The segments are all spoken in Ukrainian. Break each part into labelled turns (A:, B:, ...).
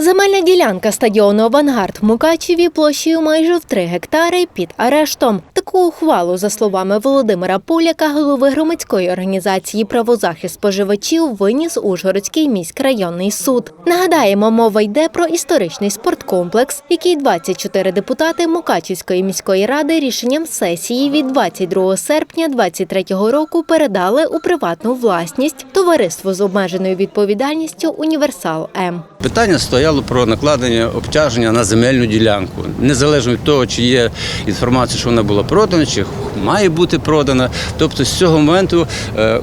A: Земельна ділянка стадіону Авангард в Мукачеві площею майже в 3 гектари під арештом. Таку ухвалу, за словами Володимира Поляка, голови громадської організації правозахист споживачів, виніс Ужгородський міськрайонний суд. Нагадаємо, мова йде про історичний спорткомплекс, який 24 депутати Мукачівської міської ради рішенням сесії від 22 серпня 2023 року передали у приватну власність товариству з обмеженою відповідальністю Універсал М.
B: Питання стояло про накладення обтяження на земельну ділянку, незалежно від того, чи є інформація, що вона була продана, чи має бути продана. Тобто з цього моменту е,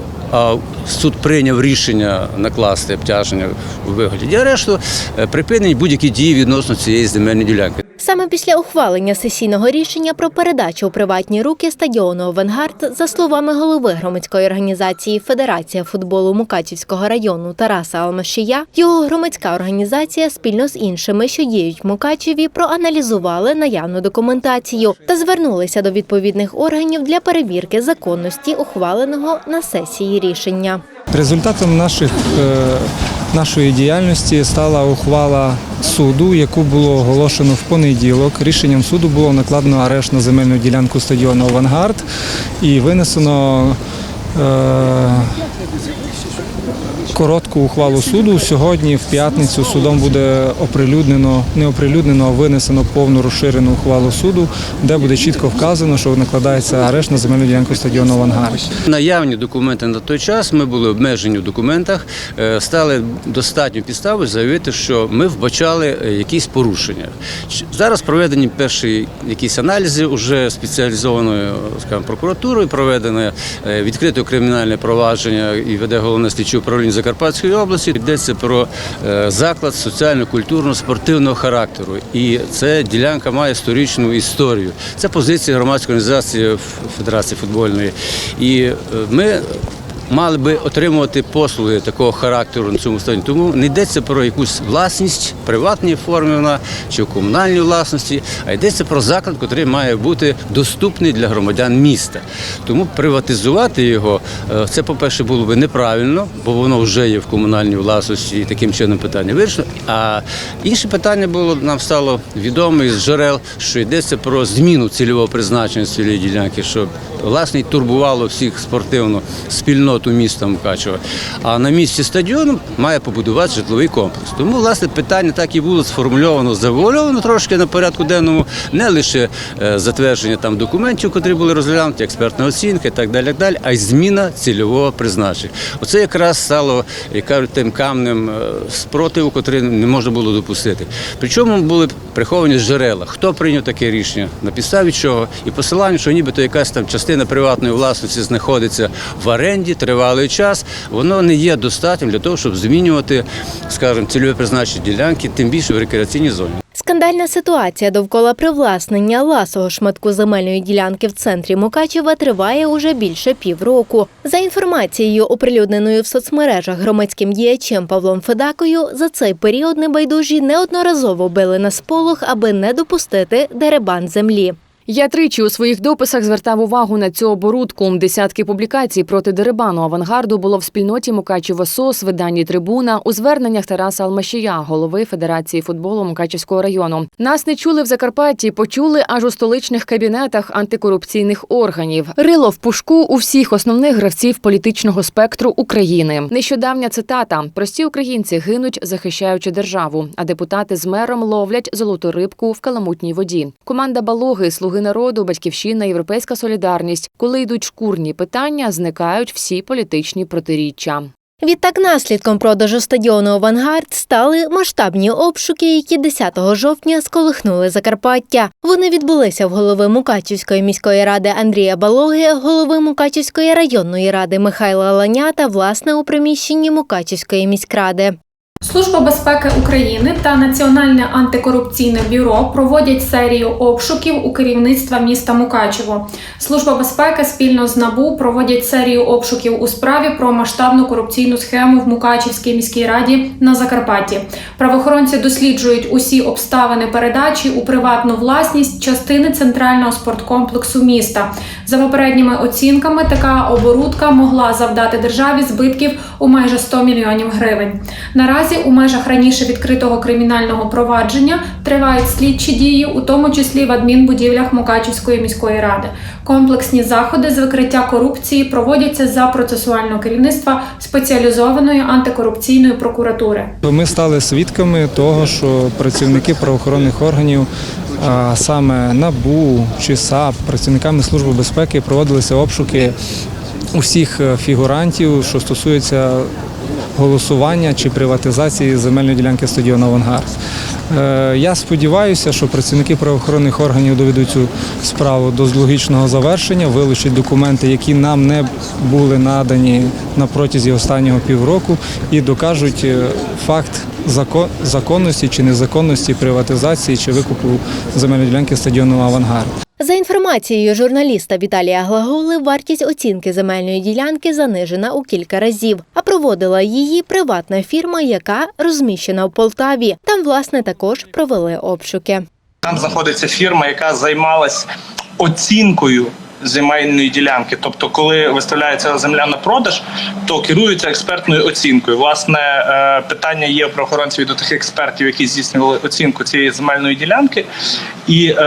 B: суд прийняв рішення накласти обтяження у вигляді арешту, е, припинені будь-які дії відносно цієї земельної ділянки.
A: Саме після ухвалення сесійного рішення про передачу у приватні руки стадіону Авангард, за словами голови громадської організації Федерація футболу Мукачівського району Тараса Алмашія, його громадська організація спільно з іншими, що діють в Мукачеві, проаналізували наявну документацію та звернулися до відповідних органів для перевірки законності ухваленого на сесії рішення.
C: Результатом наших, е, нашої діяльності стала ухвала суду, яку було оголошено в понеділок. Рішенням суду було накладено арешт на земельну ділянку стадіону Авангард і винесено е, коротку ухвалу суду. Сьогодні, в п'ятницю, судом буде оприлюднено, не оприлюднено, а винесено повну розширену ухвалу суду, де буде чітко вказано, що накладається арешт на земельну ділянку стадіону Авангард.
B: Наявні документи на той час, ми були обмежені в документах, е, стали достатньо підстави заявити, що ми вбачали е, якісь порушення. Зараз проведені перші якісь аналізи уже спеціалізованою скажімо, прокуратурою, проведене е, відкрите кримінальне провадження і веде головне слідче управління Закарпатської області. Йдеться про е, заклад соціально-культурно спортивного характеру. І ця ділянка має сторічну історію. Це позиція громадської організації Федерації футбольної. І е, ми мали би отримувати послуги такого характеру на цьому стадіоні. Тому не йдеться про якусь власність приватній формі вона чи в комунальній власності, а йдеться про заклад, який має бути доступний для громадян міста. Тому приватизувати його е, це, по-перше, було би неправильно, бо воно вже є в комунальній власності, і таким чином питання вирішено. А інше питання було нам стало відомо із джерел, що йдеться про зміну цільового призначення цієї ділянки, що власне турбувало всіх спортивну спільноту міста Мукачева. А на місці стадіону має побудувати житловий комплекс. Тому власне питання так і було сформульовано, завуальовано трошки на порядку денному, не лише е, затвердження там документів, котрі були розглянуті, експертна оцінка і так далі, так далі, а й зміна цільового призначення. Оце якраз стало, як тим камнем е, спротиву, котрий не можна було допустити. Причому були приховані джерела. Хто прийняв таке рішення, на підставі чого, і посилання, що нібито якась там частина приватної власності знаходиться в оренді тривалий час, воно не є достатнім для того, щоб змінювати, скажімо, цільове призначення ділянки, тим більше в рекреаційній зоні.
A: Скандальна ситуація довкола привласнення ласого шматку земельної ділянки в центрі Мукачева триває уже більше півроку. За інформацією, оприлюдненою в соцмережах громадським діячем Павлом Федакою, за цей період небайдужі неодноразово били на сполох, аби не допустити деребан землі.
D: Я тричі у своїх дописах звертав увагу на цю оборудку. Десятки публікацій проти дерибану авангарду було в спільноті Мукачево СОС, виданні Трибуна, у зверненнях Тараса Алмашія, голови Федерації футболу Мукачевського району. Нас не чули в Закарпатті, почули аж у столичних кабінетах антикорупційних органів. Рило в пушку у всіх основних гравців політичного спектру України. Нещодавня цитата: прості українці гинуть, захищаючи державу, а депутати з мером ловлять золоту рибку в каламутній воді. Команда Балоги, Слуги народу, Батьківщина, Європейська солідарність. Коли йдуть шкурні питання, зникають всі політичні протиріччя.
A: Відтак наслідком продажу стадіону Авангард стали масштабні обшуки, які 10 жовтня сколихнули Закарпаття. Вони відбулися в голови Мукачівської міської ради Андрія Балоги, голови Мукачівської районної ради Михайла Ланя та власне у приміщенні Мукачівської міськради.
E: Служба безпеки України та Національне антикорупційне бюро проводять серію обшуків у керівництва міста Мукачево. Служба безпеки спільно з НАБУ проводять серію обшуків у справі про масштабну корупційну схему в Мукачівській міській раді на Закарпатті. Правоохоронці досліджують усі обставини передачі у приватну власність частини центрального спорткомплексу міста. За попередніми оцінками, така оборудка могла завдати державі збитків у майже 100 мільйонів гривень. Наразі Наразі у межах раніше відкритого кримінального провадження тривають слідчі дії, у тому числі в адмінбудівлях Мукачівської міської ради. Комплексні заходи з викриття корупції проводяться за процесуального керівництва спеціалізованої антикорупційної прокуратури.
C: Ми стали свідками того, що працівники правоохоронних органів, а саме НАБУ чи САП, працівниками Служби безпеки проводилися обшуки усіх е, фігурантів, що стосується голосування чи приватизації земельної ділянки стадіону Авангард. Е, Я сподіваюся, що працівники правоохоронних органів доведуть цю справу до логічного завершення, вилучать документи, які нам не були надані на протязі останнього півроку, і докажуть е, факт законності чи незаконності приватизації чи викупу земельної ділянки стадіону Авангард.
A: За інформацією журналіста Віталія Глаголи, вартість оцінки земельної ділянки занижена у кілька разів, а проводила її приватна фірма, яка розміщена в Полтаві. Там, власне, також провели обшуки.
F: Там знаходиться фірма, яка займалась оцінкою земельної ділянки. Тобто, коли виставляється земля на продаж, то керуються експертною оцінкою. Власне, е, питання є у правоохоронців до тих експертів, які здійснювали оцінку цієї земельної ділянки. І е,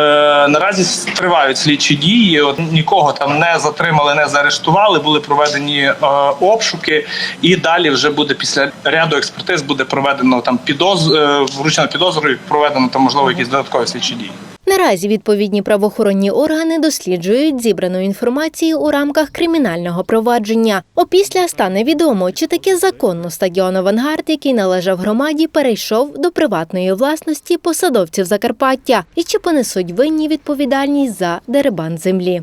F: наразі тривають слідчі дії. От нікого там не затримали, не заарештували. Були проведені е, обшуки, і далі вже буде після ряду експертиз буде проведено там підоз е, вручено підозрою, проведено там можливо якісь додаткові слідчі дії.
A: Наразі відповідні правоохоронні органи досліджують зібрану інформацію у рамках кримінального провадження. Опісля стане відомо, чи таки законно стадіон Авангард, який належав громаді, перейшов до приватної власності посадовців Закарпаття, і чи понесуть винні відповідальність за дерибан землі.